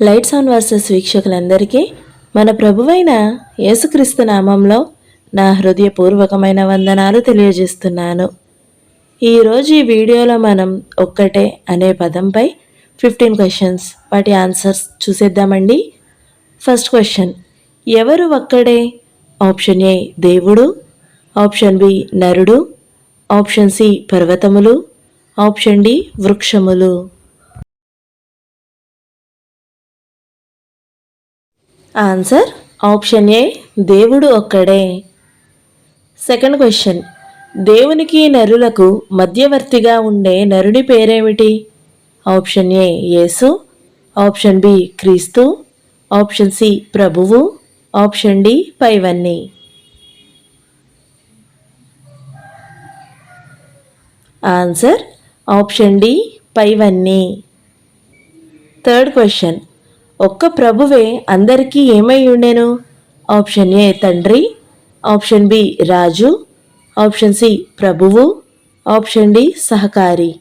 Lights on versus వీక్షకులందరికీ మన ప్రభువైన యేసుక్రీస్తు నామంలో నా హృదయపూర్వకమైన వందనాలు తెలియజేస్తున్నాను. ఈరోజు ఈ వీడియోలో మనం ఒక్కటే అనే పదంపై ఫిఫ్టీన్ క్వశ్చన్స్ వాటి ఆన్సర్స్ చూసేద్దామండి. ఫస్ట్ క్వశ్చన్ ఎవరు ఒక్కడే? ఆప్షన్ ఏ దేవుడు. ఆప్షన్ బి నరుడు. ఆప్షన్ సి పర్వతములు. ఆప్షన్ డి వృక్షములు. ఆన్సర్ ఆప్షన్ ఏ దేవుడు ఒక్కడే. సెకండ్ క్వశ్చన్ దేవునికి నరులకు మధ్యవర్తిగా ఉండే నరుని పేరేమిటి? Option A Yesu. Option B Kristu. Option C ప్రభువు. ఆప్షన్ డి పైవన్నీ. ఆన్సర్ ఆప్షన్ డి పైవన్నీ. థర్డ్ క్వశ్చన్ ఒక్క ప్రభువే అందరికీ ఏమై ఉండేను? ఆప్షన్ ఏ తండ్రి ఆప్షన్ బి రాజు ఆప్షన్ సి ప్రభువు ఆప్షన్ డి సహకారి.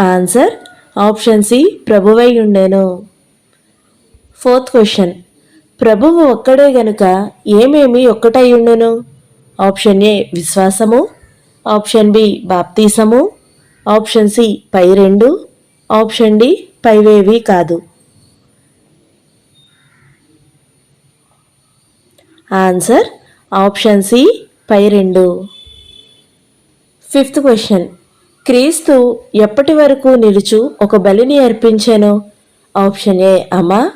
ఆన్సర్ ఆప్షన్ సి ప్రభువై ఉండేను. Fourth question. ప్రభువు ఒక్కడే గనుక ఏమేమి ఒక్కటై ఉండును? ఆప్షన్ ఏ విశ్వాసము ఆప్షన్ బి బాప్తీసము ఆప్షన్ సి పై రెండు ఆప్షన్ డి పైవేవి కాదు. ఆన్సర్ ఆప్షన్ సి పై రెండు. Fifth question. క్రీస్తు ఎప్పటి వరకు నిలుచు ఒక బలిని అర్పించాను? ఆప్షన్ ఏ అమ్మ.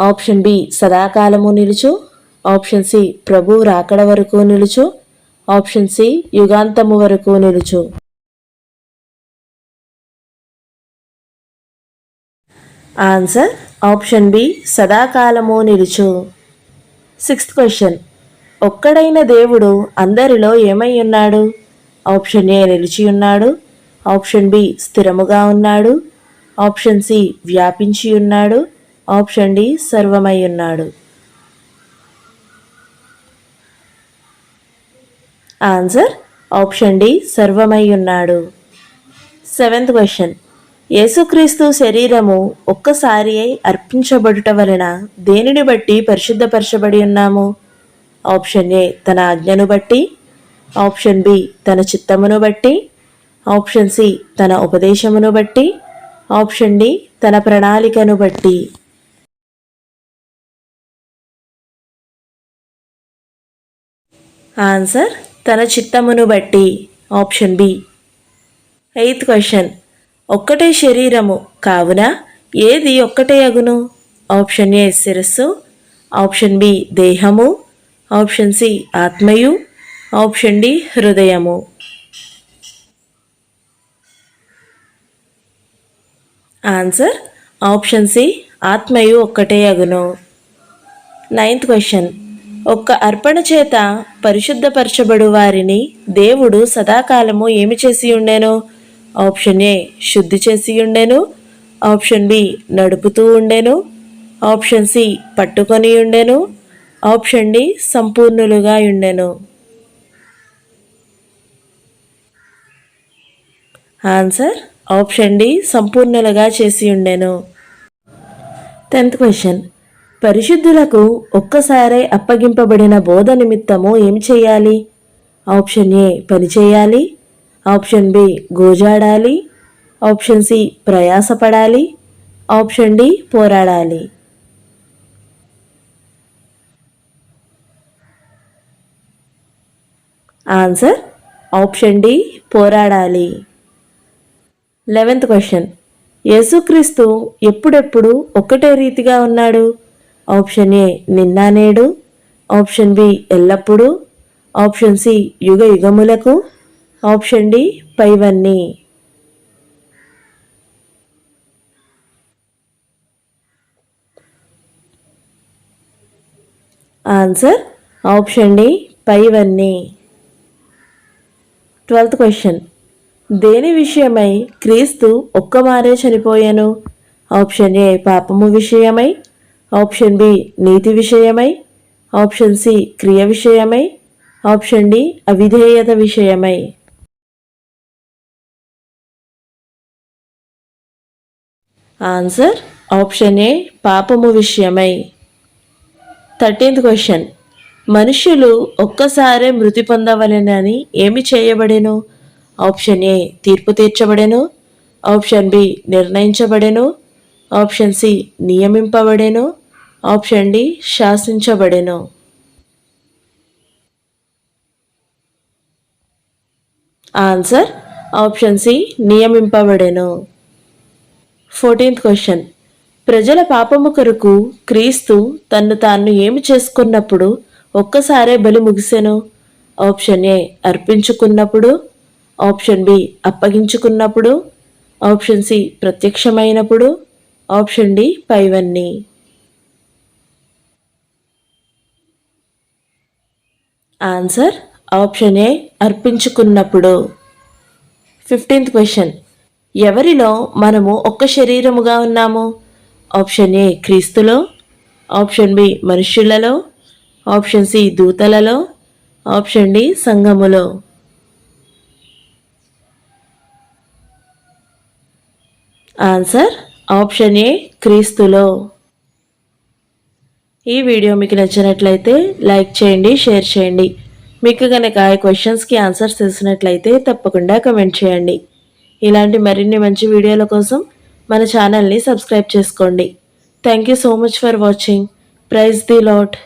ఆప్షన్ బి సదాకాలము నిలుచు. ఆప్షన్ సి ప్రభు రాకడ వరకు నిలుచు. ఆప్షన్ సి యుగాంతము వరకు నిలుచు. ఆన్సర్ ఆప్షన్ బి సదాకాలము నిలుచు. సిక్స్త్ క్వశ్చన్ ఒక్కడైన దేవుడు అందరిలో ఏమై ఉన్నాడు? ఆప్షన్ ఏ నిలిచి ఉన్నాడు. ఆప్షన్ బి స్థిరముగా ఉన్నాడు. ఆప్షన్ సి వ్యాపించి ఉన్నాడు. ఆప్షన్ డి సర్వమై ఉన్నాడు. ఆన్సర్ ఆప్షన్ డి సర్వమై ఉన్నాడు. సెవెంత్ క్వశ్చన్ యేసుక్రీస్తు శరీరము ఒక్కసారి అర్పించబడుట వలన దేనిని బట్టి పరిశుద్ధపరచబడి ఉన్నాము? ఆప్షన్ ఏ తన ఆజ్ఞను బట్టి. ఆప్షన్ బి తన చిత్తమును బట్టి. ఆప్షన్ సి తన ఉపదేశమును బట్టి. ఆప్షన్ డి తన ప్రణాళికను బట్టి. ఆన్సర్ తన చిత్తమును బట్టి. Option B. Eighth question. ఒక్కటే శరీరము. కావున ఏది ఒక్కటే అగును? ఆప్షన్ ఏ శిరస్సు ఆప్షన్ బి దేహము ఆప్షన్ సి ఆత్మయు ఆప్షన్ డి హృదయము. ఆన్సర్ ఆప్షన్ సి ఆత్మయు ఒక్కటే అగును. Ninth question. ఒక్క అర్పణ చేత పరిశుద్ధపరచబడు వారిని దేవుడు సదాకాలము ఏమి చేసి ఉండెను? ఆప్షన్ ఏ శుద్ధి చేసి ఉండెను. ఆప్షన్ బి నడుపుతూ ఉండెను. ఆప్షన్ సి పట్టుకొని ఉండెను. ఆప్షన్ డి సంపూర్ణులుగా ఉండెను. ఆన్సర్ ఆప్షన్ డి సంపూర్ణులుగా చేసి ఉండెను. Tenth question. పరిశుద్ధులకు ఒక్కసారే అప్పగింపబడిన బోధ నిమిత్తము ఏం చేయాలి? ఆప్షన్ ఏ పని చేయాలి. ఆప్షన్ బి గోజాడాలి. ఆప్షన్ సి ప్రయాసపడాలి. ఆప్షన్ డి పోరాడాలి. ఆన్సర్ ఆప్షన్ డి పోరాడాలి. Eleventh question. యేసుక్రీస్తు ఎప్పుడెప్పుడు ఒకటే రీతిగా ఉన్నాడు? ఆప్షన్ ఏ నిన్న నేడు. ఆప్షన్ బి ఎల్లప్పుడూ. ఆప్షన్ సి యుగ యుగములకు. ఆప్షన్ డి పైవన్నీ. ఆన్సర్ ఆప్షన్ డి పైవన్నీ. Twelfth question. దేని విషయమై క్రీస్తు ఒక్కమారే చనిపోయాను? ఆప్షన్ ఏ పాపము విషయమై. ఆప్షన్ బి నీతి విషయమై. ఆప్షన్ సి క్రియ విషయమై. ఆప్షన్ డి అవిధేయత విషయమై. ఆన్సర్ ఆప్షన్ ఏ పాపము విషయమై. Thirteenth question. మనుషులు ఒక్కసారే మృతి పొందవలెనని ఏమి చేయబడెను? ఆప్షన్ ఏ తీర్పు తీర్చబడెను. ఆప్షన్ బి నిర్ణయించబడెను. ఆప్షన్ సి నియమింపబడెను. ఆప్షన్ డి శాసించబడెను. Answer option C నియమింపబడెను. Fourteenth question. ప్రజల పాపము కొరకు క్రీస్తు తన్ను తాను ఏమి చేసుకున్నప్పుడు ఒక్కసారే బలి ముగిసెను? ఆప్షన్ ఏ అర్పించుకున్నప్పుడు. ఆప్షన్ బి అప్పగించుకున్నప్పుడు. ఆప్షన్ సి ప్రత్యక్షమైనప్పుడు. ఆప్షన్ డి పైవన్నీ. Answer option A అర్పించుకున్నప్పుడు. Fifteenth question. ఎవరిలో మనము ఒక్క శరీరముగా ఉన్నాము? ఆప్షన్ ఏ క్రీస్తులో ఆప్షన్ బి మనుష్యులలో ఆప్షన్ సి దూతలలో ఆప్షన్ డి సంఘములో. ఆన్సర్ ఆప్షన్ ఏ క్రీస్తులో. ఈ వీడియో మీకు నచ్చినట్లయితే లైక్ చేయండి షేర్ చేయండి. మీకు కనుక ఈ క్వశ్చన్స్కి ఆన్సర్స్ తెలిసినట్లయితే తప్పకుండా కమెంట్ చేయండి. ఇలాంటి మరిన్ని మంచి వీడియోల కోసం మన ఛానల్ని సబ్స్క్రైబ్ చేసుకోండి. Thank you so much for watching praise the Lord